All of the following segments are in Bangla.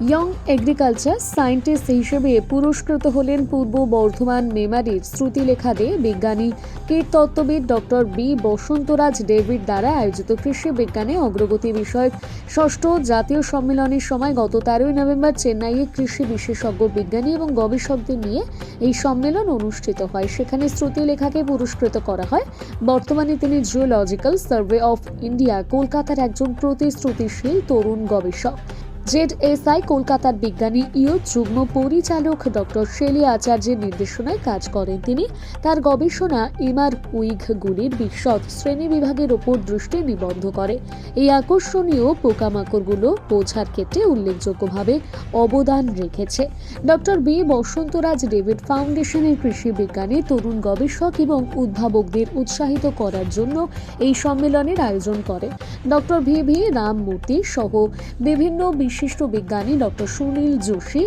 ইয়ং এগ্রিকালচার সায়েন্টিস্ট হিসেবে পুরস্কৃত হলেন পূর্ব বর্ধমান মেমারির শ্রুতিলেখা দে বিজ্ঞানী কীটতত্ত্ববিদ ডক্টর বি বসন্তরাজ ডেভিড দ্বারা আয়োজিত কৃষি বিজ্ঞানে অগ্রগতি বিষয়ক ষষ্ঠ জাতীয় সম্মেলনের সময় গত তেরোই নভেম্বর চেন্নাইয়ে কৃষি বিশেষজ্ঞ বিজ্ঞানী এবং গবেষকদের নিয়ে এই সম্মেলন অনুষ্ঠিত হয়। সেখানে শ্রুতিলেখাকে পুরস্কৃত করা হয়। বর্তমানে তিনি জিওলজিক্যাল সার্ভে অফ ইন্ডিয়া কলকাতার একজন প্রতিশ্রুতিশীল তরুণ গবেষক। জেড এস আই, কলকাতার বিজ্ঞানী ইও যুগ্ম পরিচালক ডক্টর শেলি আচার্যের নির্দেশনায় কাজ করেন তিনি। তার গবেষণা ইমার কুইঘগুলির বিশদ শ্রেণি বিভাগের ওপর দৃষ্টি নিবদ্ধ করে। এই আকর্ষণীয় পোকামাকড়গুলো বোঝার ক্ষেত্রে উল্লেখযোগ্যভাবে অবদান রেখেছে। ডক্টর বি বসন্তরাজ ডেভিড ফাউন্ডেশনের কৃষি বিজ্ঞানী, তরুণ গবেষক এবং উদ্ভাবকদের উৎসাহিত করার জন্য এই সম্মেলনের আয়োজন করে। ডক্টর ভি ভি রামমূর্তি সহ বিভিন্ন বিশিষ্ট বিজ্ঞানী ডক্টর সুনীল যোশী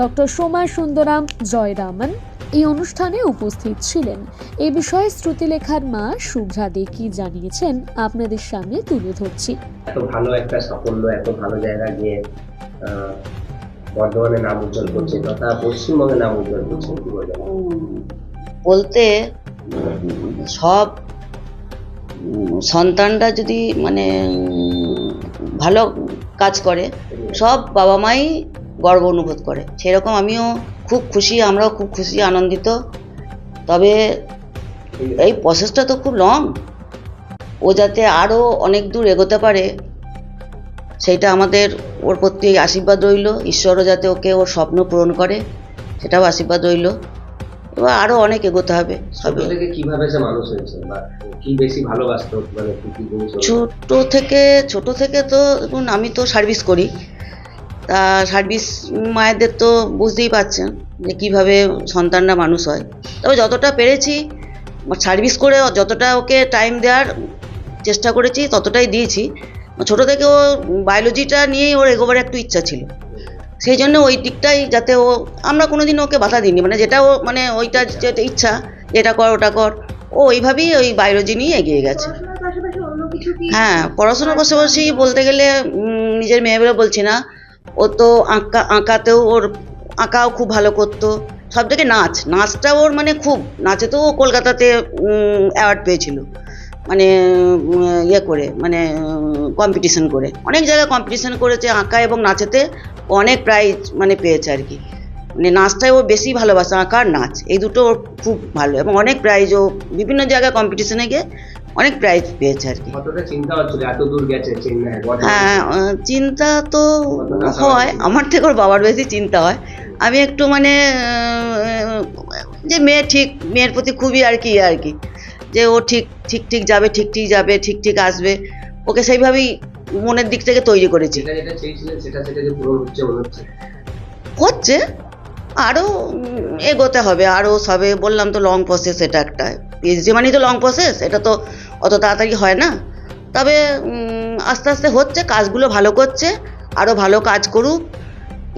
ডক্টর সোমা সুন্দরাম জয়রামন এই অনুষ্ঠানে উপস্থিত ছিলেন। এ বিষয়ে শ্রুতিলেখার মা শুভ্রা দে কি জানিয়েছেন। আপনাদের সামনে তুলে ধরছি। এত ভালো একটা সাফল্য এত ভালো জায়গা গিয়ে বর্ধমানে নাম উজ্জ্বল করছে তথা পশ্চিমবঙ্গে নাম উজ্জ্বল করছে বলতে সব সন্তানরা যদি মানে ভালো কাজ করে সব বাবা মাই গর্ব অনুভব করে। সেরকম আমিও খুব খুশি আমরাও খুব খুশি আনন্দিত। তবে এই প্রসেসটা তো খুব লং ও যাতে আরও অনেক দূর এগোতে পারে সেইটা আমাদের ওর প্রতি আশীর্বাদ রইল। ঈশ্বরও যাতে ওকে ওর স্বপ্ন পূরণ করে সেটাও আশীর্বাদ রইল। এবার আরও অনেক এগোতে হবে ছোট সবে থেকে কীভাবে সে মানুষ হয়েছে কি বেশি ভালোবাসতো মানে ছোট থেকে ছোট থেকে তো দেখুন আমি তো সার্ভিস করি। তা সার্ভিস মায়েদের তো বুঝতেই পারছেন যে কীভাবে সন্তানরা মানুষ হয়। তবে যতটা পেরেছি সার্ভিস করে যতটা ওকে টাইম দেওয়ার চেষ্টা করেছি ততটাই দিয়েছি। ছোট থেকে ও বায়োলজিটা নিয়েই ওর এগোবার একটু ইচ্ছা ছিল। সেই জন্য ওই দিকটাই যাতে ও আমরা কোনোদিন ওকে বাধা দিইনি। মানে যেটা ও মানে ওইটা যেটা ইচ্ছা এটা কর ওটা কর। ও ওইভাবেই ওই বায়োলজি নিয়ে এগিয়ে গেছে। হ্যাঁ পড়াশোনার পাশাপাশি বলতে গেলে নিজের মেয়ে বলে বলছি না। ও তো আঁকা, আঁকাতেও ওর, আঁকাও খুব ভালো করতো। সব থেকে নাচ, নাচটা ওর মানে খুব, নাচে তো ও কলকাতাতে অ্যাওয়ার্ড পেয়েছিল। মানে ইয়ে করে মানে কম্পিটিশন করে। অনেক জায়গায় কম্পিটিশন করেছে আঁকা এবং নাচেতে, অনেক প্রাইজ মানে পেয়েছে আর কি। মানে নাচটাই ও বেশি ভালোবাসে, আঁকা আর নাচ। এই দুটো ওর খুব ভালো, এবং অনেক প্রাইজ ও, বিভিন্ন জায়গায় কম্পিটিশনে গিয়ে অনেক প্রাইজ পেয়েছে আর কি। হ্যাঁ চিন্তা তো হয় আমার থেকে ওর বাবার বেশি চিন্তা হয়। আমি একটু মানে যে মেয়ে ঠিক মেয়ের প্রতি খুবই আর কি আর কি। যে ও ঠিক ঠিক ঠিক যাবে ঠিক ঠিক যাবে ঠিক ঠিক আসবে ওকে সেইভাবেই মনের দিক থেকে তৈরি করেছি। হচ্ছে আরও এগোতে হবে আরও সবে বললাম তো লং প্রসেস এটা একটা। পিএইচডি মানেই তো লং প্রসেস এটা তো অত তাড়াতাড়ি হয় না। তবে আস্তে আস্তে হচ্ছে কাজগুলো ভালো করছে আরও ভালো কাজ করুক।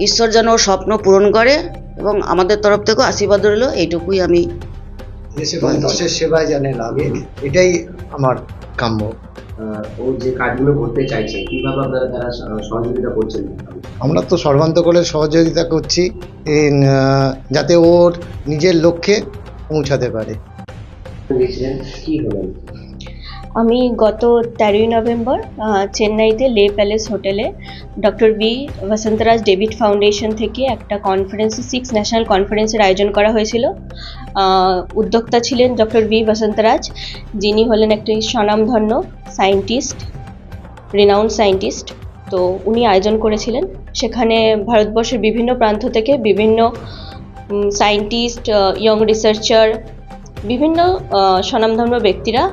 ঈশ্বর যেন ওর স্বপ্ন পূরণ করে এবং আমাদের তরফ থেকেও আশীর্বাদ রইল এইটুকুই আমি দেশে বা দশের সেবায় জানে লাগে এটাই আমার কাম্য। ও যে কাজগুলো করতে চাইছে কীভাবে আপনারা তারা সহযোগিতা করছেন? আমরা তো সর্বান্তকলের সহযোগিতা করছি যাতে ওর নিজের লক্ষ্যে পৌঁছাতে পারে। কি হলেন আমি গত তেরোই নভেম্বর চেন্নাইতে লে প্যালেস হোটেলে doctor B Vasantharaj David foundation থেকে একটা কনফারেন্স, সিক্স ন্যাশনাল কনফারেন্সের আয়োজন করা হয়েছিল। উদ্যোক্তা ছিলেন ডক্টর বি বসন্তরাজ, যিনি হলেন একটি স্বনামধন্য সায়েন্টিস্ট রিনাউন্ড সায়েন্টিস্ট। তো উনি আয়োজন করেছিলেন। সেখানে ভারতবর্ষের বিভিন্ন প্রান্ত থেকে বিভিন্ন সায়েন্টিস্ট ইয়ং রিসার্চার বিভিন্ন স্বনামধন্য ব্যক্তিরা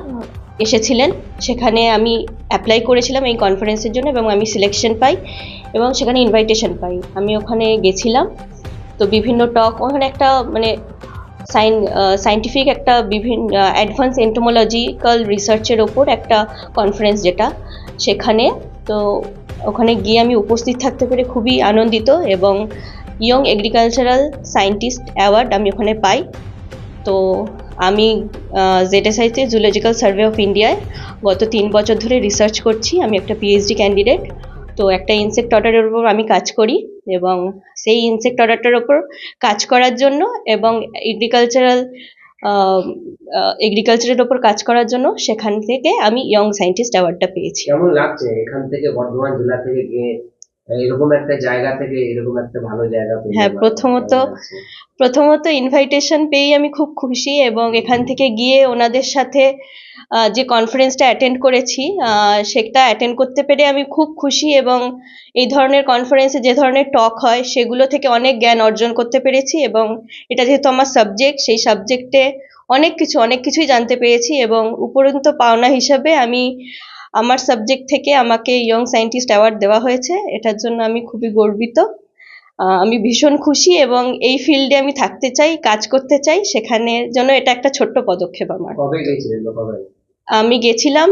এসেছিলেন। সেখানে আমি অ্যাপ্লাই করেছিলাম এই কনফারেন্সের জন্য এবং আমি সিলেকশন পাই এবং সেখানে ইনভাইটেশন পাই। আমি ওখানে গেছিলাম। তো বিভিন্ন টক ওখানে একটা মানে সাইন সাইন্টিফিক একটা বিভিন্ন অ্যাডভান্স এন্টোমোলজিক্যাল রিসার্চের ওপর একটা কনফারেন্স যেটা সেখানে। তো ওখানে গিয়ে আমি উপস্থিত থাকতে পেরে খুবই আনন্দিত এবং ইয়ং এগ্রিকালচারাল সায়েন্টিস্ট অ্যাওয়ার্ড আমি ওখানে পাই। তো আমি জেডএসআইতে জুলজিক্যাল সার্ভে অফ ইন্ডিয়ায় গত তিন বছর ধরে রিসার্চ করছি, আমি একটা পিএইচডি ক্যান্ডিডেট তো একটা ইনসেক্ট অর্ডারের উপর আমি কাজ করি এবং সেই ইনসেক্ট অর্ডারটার ওপর কাজ করার জন্য এবং এগ্রিকালচারাল এগ্রিকালচারের ওপর কাজ করার জন্য সেখান থেকে আমি ইয়ং সায়েন্টিস্ট অ্যাওয়ার্ডটা পেয়েছি। কেমন লাগছে এখান থেকে বর্ধমান জেলা থেকে গিয়ে এরকম একটা জায়গা থেকে এরকম একটা ভালো জায়গা পেয়ে হ্যাঁ, প্রথমত প্রথমত ইনভাইটেশন পেয়েই আমি খুব খুশি এবং এখান থেকে গিয়ে ওনাদের সাথে যে কনফারেন্সটা অ্যাটেন্ড করেছি সেটা অ্যাটেন্ড করতে পেরে আমি খুব খুশি এবং এই ধরনের কনফারেন্সে যে ধরনের টক হয় সেগুলো থেকে অনেক জ্ঞান অর্জন করতে পেরেছি এবং এটা যেহেতু আমার সাবজেক্ট সেই সাবজেক্টে অনেক কিছু অনেক কিছুই জানতে পেরেছি এবং উপরন্ত পাওনা হিসাবে আমি আমার সাবজেক্ট থেকে আমাকে ইয়ং সায়েন্টিস্ট অ্যাওয়ার্ড দেওয়া হয়েছে এটার জন্য আমি খুবই গর্বিত। আমি ভীষণ খুশি এবং এই ফিল্ডে আমি থাকতে চাই কাজ করতে চাই সেখানে জন্য এটা একটা ছোট্ট পদক্ষেপ আমার। আমি গেছিলাম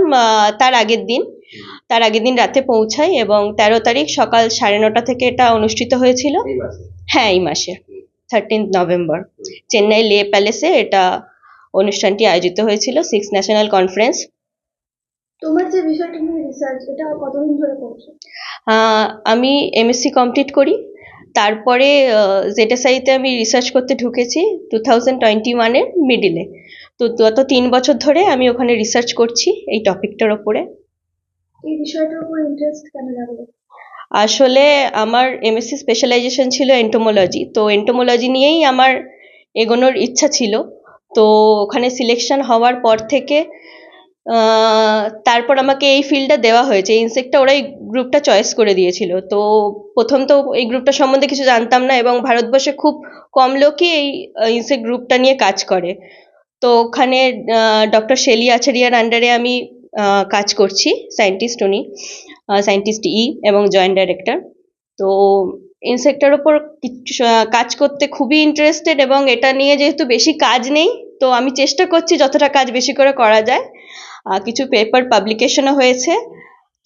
তার আগের দিন। তার আগের দিন রাতে পৌঁছাই এবং তেরো তারিখ সকাল সাড়ে নটা থেকে এটা অনুষ্ঠিত হয়েছিল। হ্যাঁ এই মাসে। থার্টিন নভেম্বর চেন্নাই লে প্যালেসে এটা অনুষ্ঠানটি আয়োজিত হয়েছিল সিক্স ন্যাশনাল কনফারেন্স তোমার যে বিষয়টা নিয়ে রিসার্চ এটা কতদিন ধরে করছ? আমি এমএসসি কমপ্লিট করি। তারপরে জেটেসাইতে আমি রিসার্চ করতে ঢুকেছি টু থাউজেন্ড টোয়েন্টি ওয়ানের মিডিলে তো গত তিন বছর ধরে আমি ওখানে রিসার্চ করছি এই টপিকটার ওপরে। এই বিষয়টার উপর ইন্টারেস্ট কেন লাগল? আসলে আমার এমএসসি স্পেশালাইজেশন ছিল এন্টোমোলজি তো এন্টোমোলজি নিয়েই আমার এগোনোর ইচ্ছা ছিল। তো ওখানে সিলেকশন হওয়ার পর থেকে তারপর আমাকে এই ফিল্ডটা দেওয়া হয়েছে। ইনসেক্টটা ওরাই গ্রুপটা চয়েস করে দিয়েছিল। তো প্রথম তো এই গ্রুপটা সম্বন্ধে কিছু জানতাম না এবং ভারতবর্ষে খুব কম লোকই এই ইনসেক্ট গ্রুপটা নিয়ে কাজ করে। তো ওখানে ডক্টর শেলি আচারিয়ার আন্ডারে আমি কাজ করছি। সায়েন্টিস্ট উনি সায়েন্টিস্ট ই এবং জয়েন্ট ডাইরেক্টর তো ইনসেক্টটার ওপর কাজ করতে খুবই ইন্টারেস্টেড এবং এটা নিয়ে যেহেতু বেশি কাজ নেই তো আমি চেষ্টা করছি যতটা কাজ বেশি করে করা যায়। কিছু পেপার পাবলিকেশনও হয়েছে।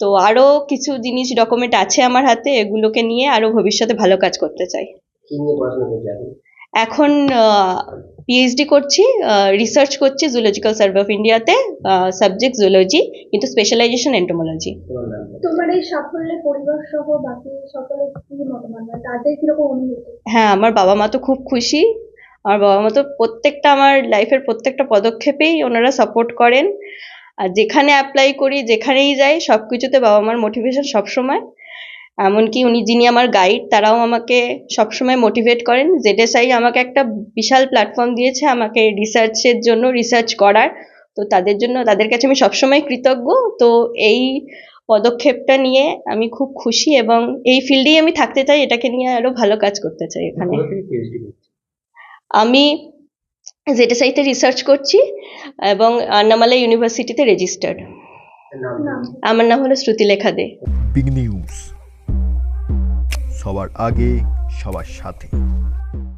তো আরও কিছু জিনিস ডকুমেন্ট আছে আমার হাতে এগুলোকে নিয়ে আরও ভবিষ্যতে ভালো কাজ করতে চাই। এখন পিএইচডি করছি রিসার্চ করছি জুলজিক্যাল সার্ভে অফ ইন্ডিয়াতে সাবজেক্ট জুলজি কিন্তু স্পেশালাইজেশন এন্টোমোলজি তোমার এই সাফল্যে পরিবার সহ বাকি সকলের কি মতামত? মানে তাদের কীরকম অনুভূতি? হ্যাঁ আমার বাবা মা তো খুব খুশি। আমার বাবা মা তো প্রত্যেকটা আমার লাইফের প্রত্যেকটা পদক্ষেপেই ওনারা সাপোর্ট করেন। আর যেখানে অ্যাপ্লাই করি, যেখানেই যাই সব কিছুতে বাবা মার মোটিভেশন সবসময়। এমনকি উনি যিনি আমার গাইড তারাও আমাকে সবসময় মোটিভেট করেন। জেডএসআই আমাকে একটা বিশাল প্ল্যাটফর্ম দিয়েছে, আমাকে রিসার্চের জন্য রিসার্চ করার। তো তাদের জন্য, তাদের কাছে আমি সবসময় কৃতজ্ঞ। তো এই পদক্ষেপটা নিয়ে আমি খুব খুশি এবং এই ফিল্ডেই আমি থাকতে চাই, এটাকে নিয়ে আরও ভালো কাজ করতে চাই এখানে কোথা থেকে PhD করছ? আমি জেটেসাইতে রিসার্চ করছি এবং আন্নামালা ইউনিভার্সিটিতে রেজিস্টার্ড আমার নাম হলো শ্রুতিলেখা দে। বিগ নিউজ সবার আগে, সবার সাথে।